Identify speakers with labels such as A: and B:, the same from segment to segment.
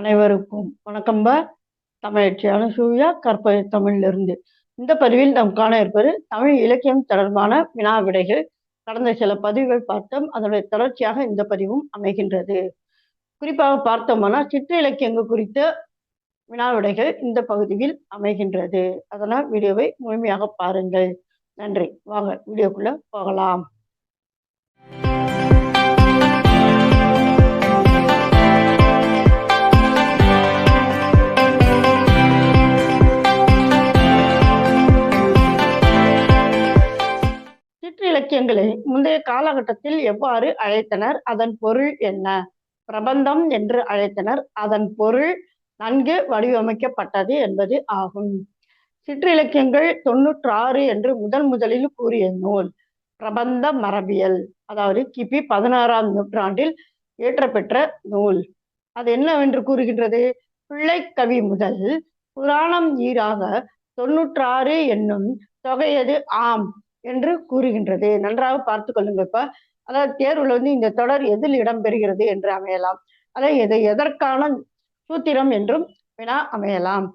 A: அனைவருக்கும் வணக்கம்ப தமிழச்சி சூர்யா கற்பனை தமிழிலிருந்து. இந்த பதிவில் நாம் காண இருப்பது தமிழ் இலக்கியம் தொடர்பான வினா விடைகள். கடந்த சில பதிவுகள் பார்த்தோம். அதனுடைய தொடர்ச்சியாக இந்த பதிவும் அமைகின்றது. குறிப்பாக பார்த்தோம்னா சிற்றிலக்கியங்கள் குறித்த வினா விடைகள் இந்த பகுதியில் அமைகின்றது. அதனால் வீடியோவை முழுமையாக பாருங்கள். நன்றி. வாங்க வீடியோக்குள்ள போகலாம். முந்தைய காலகட்டத்தில் எவ்வாறு அழைத்தனர்? அதன் பொருள் என்ன? பிரபந்தம் என்று அழைத்தனர். அதன் பொருள் நன்கு வடிவமைக்கப்பட்டது என்பது ஆகும். சிற்றிலக்கியங்கள் தொன்னூற்று ஆறு என்று முதன் முதலில் கூறிய நூல் பிரபந்த மரபியல் அதாவது கிபி பதினாறாம் நூற்றாண்டில் இயற்றப்பெற்ற நூல். அது என்னவென்று கூறுகின்றது? பிள்ளை கவி முதல் புராணம் ஈராக தொன்னூற்றாறு என்னும் தொகையது ஆம். என்று கூறுகின்றது. நன்றாக பார்த்து கொள்ளுங்க இப்ப அதாவது தேர்வுல வந்து இந்த தொடர் எதில் இடம்பெறுகிறது என்று அமையலாம். அதாவது எது எதற்கான சூத்திரம் என்றும் வினா அமையலாம்.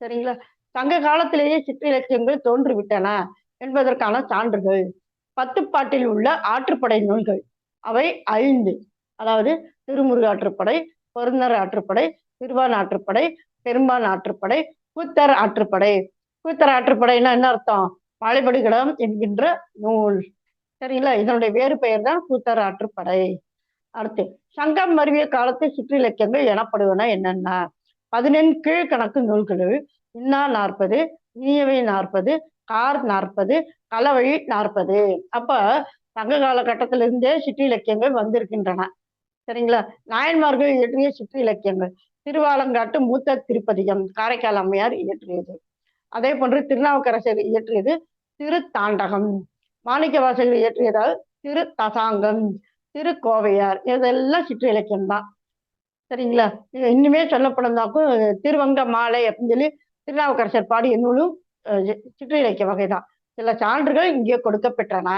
A: சரிங்களா? சங்க காலத்திலேயே சிற்றிலக்கியங்கள் தோன்றிவிட்டன என்பதற்கான சான்றுகள். பத்துப்பாட்டில் உள்ள ஆற்றுப்படை நூல்கள். அவை ஐந்து அதாவது திருமுருக ஆற்றுப்படை பொருந்தர் ஆற்றுப்படை திருவான் ஆற்றுப்படை பெரும்பான் ஆற்றுப்படை கூத்தர் ஆற்றுப்படை. கூத்தர் ஆற்றுப்படைன்னா என்ன அர்த்தம்? பாலைபடுகடம் என்கின்ற நூல். சரிங்களா? இதனுடைய வேறு பெயர் தான் கூத்தர் ஆற்றுப்படை அடுத்து சங்கம் மருவிய காலத்து சிற்றிலக்கியங்கள் எனப்படுவன என்னென்ன? பதினெண் கீழ்கணக்கு நூல்களில் இன்னா நாற்பது இனியவை நாற்பது கார் நாற்பது கலவழி நாற்பது. அப்ப சங்க காலகட்டத்திலிருந்தே சிற்றிலக்கியங்கள் வந்திருக்கின்றன. சரிங்களா? நாயன்மார்கள் இயற்றிய சிற்றிலக்கியங்கள். திருவாலங்காட்டு மூத்த திருப்பதிகம் காரைக்கால் அம்மையார் இயற்றியது. அதே போன்று திருநாவுக்கரசர் இயற்றியது திரு தாண்டகம் மாணிக்க வாசகர் இயற்றியதால் திரு தசாங்கம் திரு கோவையார் இதெல்லாம் சிற்றிலக்கியம் தான். சரிங்களா? இன்னுமே சொல்லப்படும்னாக்கும் திருவங்க மாலை அப்படின்னு சொல்லி திருநாவுக்கரசர் பாடிய நூலும் சிற்றிலக்கிய வகைதான் சில சான்றுகள் இங்கே கொடுக்கப்பெற்றன.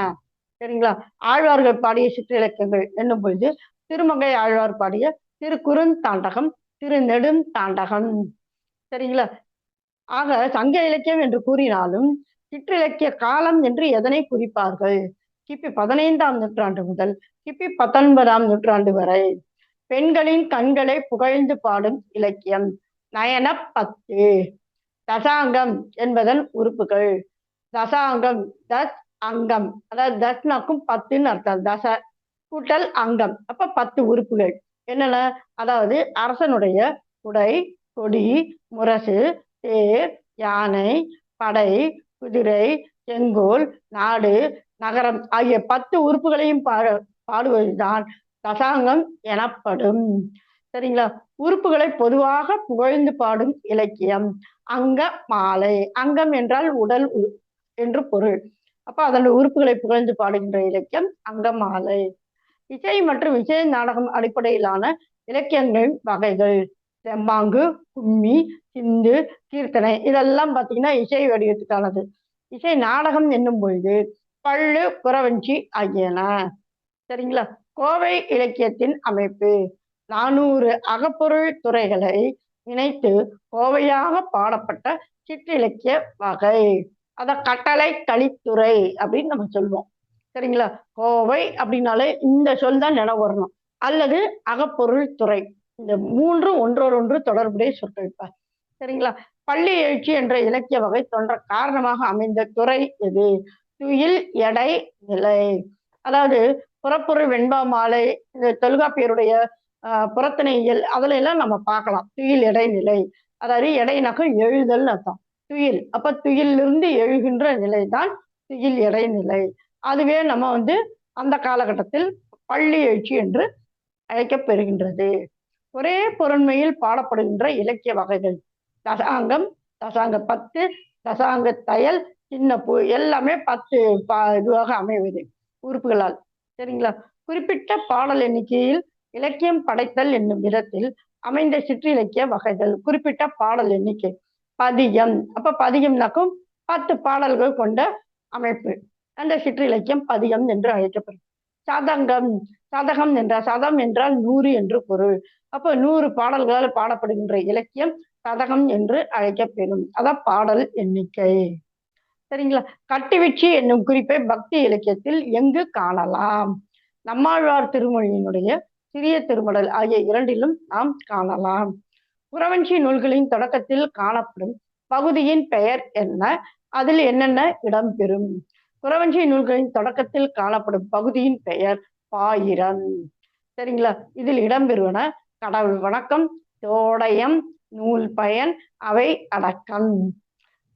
A: சரிங்களா? ஆழ்வார்கள் பாடிய சிற்றிலக்கியங்கள் என்னும் பொழுது திருமங்கை ஆழ்வார் பாடிய திரு குறுந்தாண்டகம் திரு நெடும் தாண்டகம் சரிங்களா? ஆக சங்க இலக்கியம் என்று கூறினாலும் சிற்றிலக்கிய காலம் என்று எதனை குறிப்பார்கள்? கிபி பதினைந்தாம் நூற்றாண்டு முதல் கிபி பத்தொன்பதாம் நூற்றாண்டு வரை பெண்களின் கண்களை புகழ்ந்து பாடும் இலக்கியம். நயன பத்து தசாங்கம் என்பதன் உறுப்புகள். தசாங்கம் தஸ் அங்கம். அதாவது தஸ்னாக்கும் பத்துன்னு அர்த்தம். தச கூட்டல் அங்கம். அப்ப பத்து உறுப்புகள். என்னென்ன? அதாவது அரசனுடைய உடை கொடி முரசு தேர் யானை படை குதிரை செங்கோல் நாடு நகரம் ஆகிய பத்து உறுப்புகளையும் பாடு பாடுவதுதான் தசாங்கம் எனப்படும். சரிங்களா? உறுப்புகளை பொதுவாக புகழ்ந்து பாடும் இலக்கியம் அங்க மாலை. அங்கம் என்றால் உடல் என்று பொருள். அப்ப அதனுடைய உறுப்புகளை புகழ்ந்து பாடுகின்ற இலக்கியம் அங்கமாலை இசை மற்றும் இசை நாடகம் அடிப்படையிலான இலக்கியங்களின் வகைகள். செம்பாங்கு கும்மி சிந்து கீர்த்தனை இதெல்லாம் பார்த்தீங்கன்னா இசை வடிவத்துக்கானது. இசை நாடகம் என்னும் பொழுது பள்ளு புறவஞ்சி ஆகியன. சரிங்களா? கோவை இலக்கியத்தின் அமைப்பு. நானூறு அகப்பொருள் துறைகளை இணைத்து கோவையாக பாடப்பட்ட சிற்றிலக்கிய வகை. அத கட்டளை கலித்துறை அப்படின்னு நம்ம சொல்லுவோம். சரிங்களா? கோவை அப்படின்னாலே இந்த சொல் தான் நினைவு வரணும். அல்லது அகப்பொருள் துறை. இந்த மூன்று ஒன்றோடு ஒன்று தொடர்புடைய சொற்கள் சரிங்களா? பள்ளி எழுச்சி என்ற இலக்கிய வகை தோன்ற காரணமாக அமைந்த துறை எது? துயில் எடை நிலை. அதாவது புறப்பொருள் வெண்பா மாலை இந்த தொல்காப்பியருடைய புறத்தனையியல் அதுல எல்லாம் நம்ம பார்க்கலாம். துயில் இடைநிலை அதாவது எடைனாக்க எழுதல் அர்த்தம். துயில். அப்ப துயிலிருந்து எழுகின்ற நிலை தான் துயில் இடைநிலை அதுவே நம்ம வந்து அந்த காலகட்டத்தில் பள்ளி எழுச்சி என்று அழைக்கப்பெறுகின்றது. ஒரே பொருண்மையில் பாடப்படுகின்ற இலக்கிய வகைகள். தசாங்கம் தசாங்க பத்து தசாங்க தையல் சின்ன பூ எல்லாமே பத்து பா இதுவாக அமைவது உறுப்புகளால். சரிங்களா? குறிப்பிட்ட பாடல் எண்ணிக்கையில் இலக்கியம் படைத்தல் என்னும் விதத்தில் அமைந்த சிற்றிலக்கிய வகைகள். குறிப்பிட்ட பாடல் எண்ணிக்கை. பதியம். அப்ப பதியம்னாக்கும் பத்து பாடல்கள் கொண்ட அமைப்பு. அந்த சிற்றிலக்கியம் பதியம் என்று அழைக்கப்படும். சதங்கம் சதகம் என்றால் சதம் என்றால் நூறு என்று பொருள். அப்போ நூறு பாடல்களால் பாடப்படுகின்ற இலக்கியம் சதகம் என்று அழைக்கப்பெறும். அதான் பாடல் எண்ணிக்கை. சரிங்களா? கட்டுவீச்சு என்னும் குறிப்பை பக்தி இலக்கியத்தில் எங்கு காணலாம்? நம்மாழ்வார் திருமொழியினுடைய சிறிய திருமடல் ஆகிய இரண்டிலும் நாம் காணலாம். புறவஞ்சி நூல்களின் தொடக்கத்தில் காணப்படும் பகுதியின் பெயர் என்ன? அதில் என்னென்ன இடம்பெறும்? குறவஞ்சி நூல்களின் தொடக்கத்தில் காணப்படும் பகுதியின் பெயர் பாயிரம். சரிங்களா? இதில் இடம்பெறுவன கடவுள் வணக்கம் தோடயம் நூல் பயன் அவை அடக்கம்.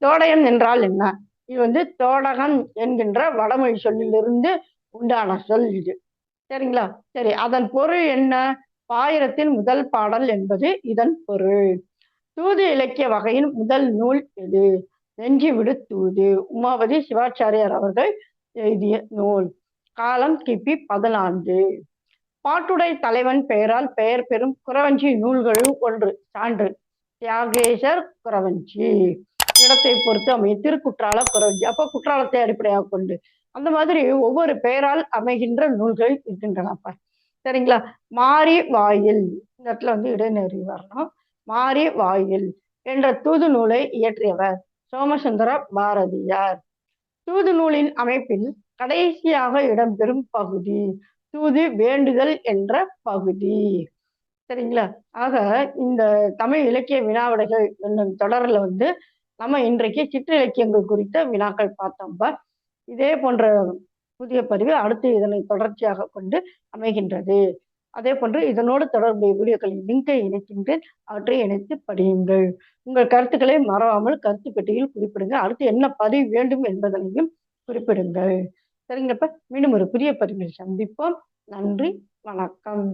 A: தோடயம் என்றால் என்ன? இது வந்து தோடகம் என்கின்ற வடமொழி சொல்லிலிருந்து உண்டான சொல் இது. சரிங்களா? சரி அதன் பொருள் என்ன? பாயிரத்தின் முதல் பாடல் என்பது இதன் பொருள். தூது இலக்கிய வகையின் முதல் நூல் எது? நெஞ்சி விடுத்துவது உமாவதி சிவாச்சாரியார் அவர்கள் எழுதிய நூல். காலம் கிபி பதினான்கு. பாட்டுடை தலைவன் பெயரால் பெயர் பெறும் குறவஞ்சி நூல்களும் ஒன்று சான்று. தியாகேசர் குறவஞ்சி. இடத்தை பொறுத்து அமையும். திருக்குற்றால குறவஞ்சி. அப்போ குற்றாலத்தை அடிப்படையாக கொண்டு. அந்த மாதிரி ஒவ்வொரு பெயரால் அமைகின்ற நூல்கள் இருக்கின்றனப்பா சரிங்களா? மாறி வாயில். இந்த இடத்துல வந்து இடைநெறி வரணும். மாறி வாயில் என்ற தூது நூலை இயற்றியவர். சோமசுந்தர பாரதியார். தூது நூலின் அமைப்பில் கடைசியாக இடம்பெறும் பகுதி தூது வேண்டுதல் என்ற பகுதி. சரிங்களா? ஆக இந்த தமிழ் இலக்கிய வினாவிடைகள் என்னும் தொடரில் வந்து நம்ம இன்றைக்கு சிற்றிலக்கியங்கள் குறித்த வினாக்கள் பார்த்தோம்ப்பா இதே போன்ற புதிய பதிவு அடுத்து இதனை தொடர்ச்சியாக கொண்டு அமைகின்றது. அதே போன்று இதனோடு தொடர்புடைய வீடியோக்களின் லிங்கை இணைக்கின்றேன். அவற்றை இணைத்து படியுங்கள். உங்கள் கருத்துக்களை மறவாமல் கருத்து பெட்டியில் குறிப்பிடுங்க அடுத்து என்ன பதிவு வேண்டும் என்பதனையும் குறிப்பிடுங்கள். சரிங்கப்ப மீண்டும் ஒரு புதிய பதிவில் சந்திப்போம். நன்றி. வணக்கம்.